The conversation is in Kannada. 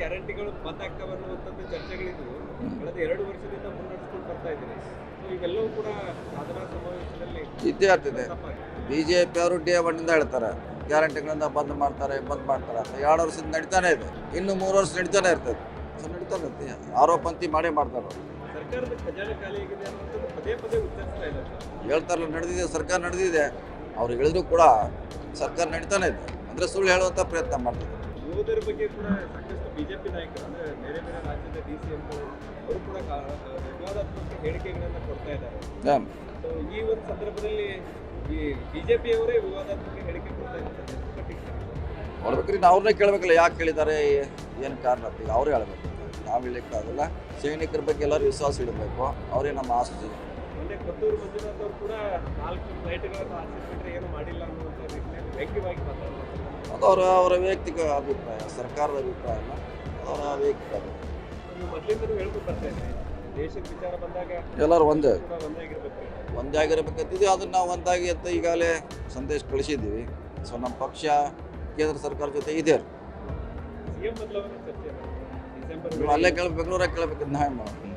ಗ್ಯಾರಂಟಿಗಳು ಬಂದಾಗ್ತವೆ ಅನ್ನುವಂಥದ್ದು ಚರ್ಚೆಗಳಿದ್ವು ಕಳೆದ ಎರಡು ವರ್ಷದಿಂದ ಮುನ್ನಡೆಸ್ಕೊಂಡು ಬರ್ತಾ ಇದ್ದೀನಿ ಇವೆಲ್ಲವೂ ಕೂಡ ಸಾಧನಾ ಸಮಾವೇಶದಲ್ಲಿ ಇದ್ದೇ ಆಗ್ತಿದೆ. ಬಿ ಜೆ ಪಿ ಅವರು ಡೇ ಒನ್ನಿಂದ ಹೇಳ್ತಾರೆ. ಗ್ಯಾರಂಟಿಗಳಿಂದ ಬಂದ್ ಮಾಡ್ತಾರೆ ಬಂದ್ ಮಾಡ್ತಾರೆ ಅಂತ. ಎರಡು ವರ್ಷದಿಂದ ನಡೀತಾನೆ ಇದೆ. ಇನ್ನು ಮೂರು ವರ್ಷ ನಡೀತಾನೆ ಇರ್ತದೆ. ಸೊ ನಡೀತಾನೆ ಆರೋಪಂತಿ ಮಾಡೇ ಮಾಡ್ತಾರೆ ಸರ್ಕಾರದ ಖಜಾನೆ ಖಾಲಿ ಆಗಿದೆ ಅನ್ನುವಂಥದ್ದು ಪದೇ ಪದೇ ಉತ್ತರಿಸ್ತಾ ಇದೆ ಸರ್. ಹೇಳ್ತಾರಲ್ಲ ನಡೆದಿದೆ ಸರ್ಕಾರ ನಡೆದಿದೆ. ಅವ್ರು ಹೇಳಿದ್ರು ಕೂಡ ಸರ್ಕಾರ ನಡೀತಾನೆ ಇದೆ. ಅಂದ್ರೆ ಸುಳ್ಳು ಹೇಳುವಂಥ ಪ್ರಯತ್ನ ಮಾಡ್ತಾರೆ. ಯೋಧರ ಬಗ್ಗೆ ಕೂಡ ಸಾಕಷ್ಟು ಬಿಜೆಪಿ ನಾಯಕರು ಅಂದ್ರೆ ಬೇರೆ ಬೇರೆ ರಾಜ್ಯದ ಡಿ ಸಿ ಎಂಗಳು ಅವರು ಕೂಡ ವಿವಾದಾತ್ಮಕ ಹೇಳಿಕೆಗಳನ್ನ ಕೊಡ್ತಾ ಇದ್ದಾರೆ? ಸೊ ಈ ಒಂದು ಸಂದರ್ಭದಲ್ಲಿ ಈ ಬಿಜೆಪಿಯವರೇ ವಿವಾದಾತ್ಮಕ ಹೇಳಿಕೆ ಕೊಡ್ತಾ ಇದ್ದಾರೆ? ನೋಡ್ಬೇಕ್ರಿ ನಾವು ಅವ್ರನ್ನೇ ಕೇಳಬೇಕಲ್ಲ ಯಾಕೆ ಕೇಳಿದ್ದಾರೆ ಏನು ಕಾರಣ ಅಂತ ಈಗ ಅವ್ರೇ ಹೇಳ್ಬೇಕು. ನಾವು ಹೇಳಲಿಕ್ಕಾಗಲ್ಲ ಸೈನಿಕರ ಬಗ್ಗೆ ಎಲ್ಲರೂ ವಿಶ್ವಾಸ ಇಡಬೇಕು. ಅವರೇ ನಮ್ಮ ಆಸ್ತಿ ಮೊನ್ನೆ ಕೊತ್ತೂರು ಮಂಜುನಾಥ್ ಅವರು ಕೂಡ ನಾಲ್ಕು ಫ್ಲೈಟ್ಗಳನ್ನು ಆರಿಸಿಬಿಟ್ರೆ ಏನು ಮಾಡಿಲ್ಲ ಅನ್ನುವಂಥ ವ್ಯಕ್ತಿವಾಗಿ ಮಾತಾಡ್ತಾರೆ ಅದು ಅವರ ಅವರ ವೈಯಕ್ತಿಕ ಅಭಿಪ್ರಾಯ ಸರ್ಕಾರದ ಅಭಿಪ್ರಾಯ ಅಲ್ಲ ಅವರ ವೈಯಕ್ತಿಕ ಅಭಿಪ್ರಾಯ. ಎಲ್ಲರೂ ಒಂದೇ. ಒಂದೇ ಆಗಿರಬೇಕಂತಿದ್ವಿ ಅದನ್ನು ನಾವು ಒಂದಾಗಿ ಅಂತ ಈಗಾಗಲೇ ಸಂದೇಶ ಕಳಿಸಿದ್ದೀವಿ. ಸೊ ನಮ್ಮ ಪಕ್ಷ ಕೇಂದ್ರ ಸರ್ಕಾರ ಜೊತೆ ಇದೆ. ಅಲ್ಲೇ ಕೇಳಬೇಕು ಬೆಂಗಳೂರಾಗ ಕೇಳಬೇಕಂತ ನಾವು